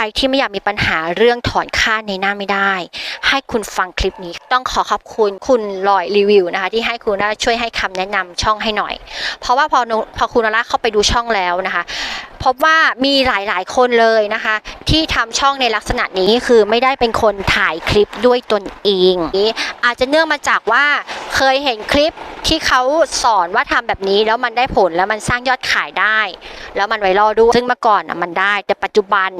รที่ไม่อยากมีปัญหาเรื่องถอนค่าในหน้าไม่ได้ ให้คุณฟังคลิปนี้ ต้องขอขอบคุณคุณลอยรีวิวนะคะ ที่ให้คุณน่าช่วยให้คำแนะนำช่องให้หน่อย เพราะว่าพอพอคุณนาราเข้าไปดูช่องแล้วนะคะพบว่ามีหลายๆ คนเลยนะคะ ที่ทำช่องในลักษณะนี้คือไม่ได้เป็นคนถ่ายคลิปด้วยตนเองอาจจะเนื่องมาจากว่าเคยเห็นคลิปที่เขาสอนว่าทำแบบนี้แล้วมันได้ผลแล้วมันสร้างยอดขายได้ แล้วมันไวรัลด้วยซึ่งเมื่อก่อนมันได้แต่ปัจจุบัน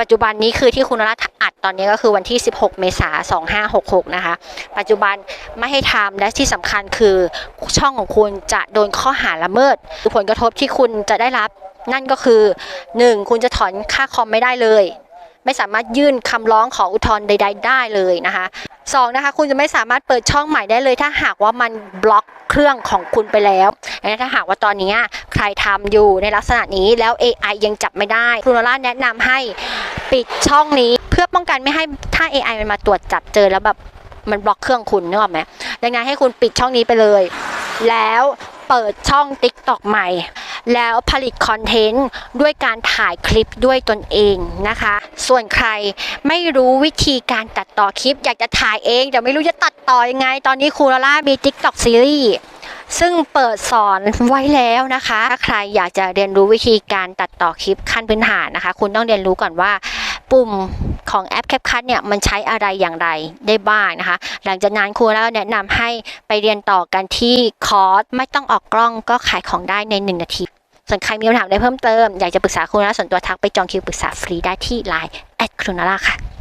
ปัจจุบันนี้คือที่คุณรัตน์อัดตอนนี้ก็คือวันที่ 16 เมษายน 2566 นะคะ ปัจจุบันไม่ให้ทำและที่สำคัญคือช่องของคุณจะโดนข้อหาละเมิด ผลกระทบที่คุณจะได้รับ นั่นก็คือ 1. คุณจะถอนค่าคอมไม่ได้เลย ไม่สามารถยื่นคำร้องขออุทธรณ์ใด ๆ ได้เลยนะคะสองนะคะคุณจะไม่สามารถเปิดช่องใหม่ได้เลย ถ้าหากว่ามันบล็อกเครื่องของคุณไปแล้ว ถ้าหากว่าตอนนี้ ใครทำอยู่ในลักษณะนี้แล้ว AI ยังจับไม่ได้คุณโนล่าแนะนำให้ปิดช่องนี้ เพื่อป้องกันไม่ให้ถ้า AI มันมาตรวจจับเจอแล้วแบบมันบล็อกเครื่องคุณนึกออกไหมดังนั้นให้คุณปิดช่องนี้ไปเลย แล้วเปิดช่อง TikTok ใหม่ แล้วผลิตคอนเทนต์ด้วยการถ่ายคลิปด้วยตนเองนะคะ ส่วนใครไม่รู้วิธีการตัดต่อคลิป อยากจะถ่ายเองแต่ไม่รู้จะตัดต่อยังไง ตอนนี้ครูลาล่ามี TikTok ซีรีส์ ซึ่งเปิดสอนไว้แล้วนะคะ ถ้าใครอยากจะเรียนรู้วิธีการตัดต่อคลิปขั้นพื้นฐานนะคะ คุณต้องเรียนรู้ก่อนว่าปุ่มของแอป CapCut เนี่ยมันใช้อะไรอย่างไรได้บ้างนะคะ หลังจากนั้นครูแล้วแนะนำให้ไปเรียนต่อกันที่คอร์สไม่ต้องออกกล้องก็ขายของได้ใน 1 นาที ส่วนใครมีคำถามใดเพิ่มเติม อยากจะปรึกษาครูนาส่วนตัวทักไปจองคิวปรึกษาฟรีได้ที่ Line แอดครูนาล่าค่ะ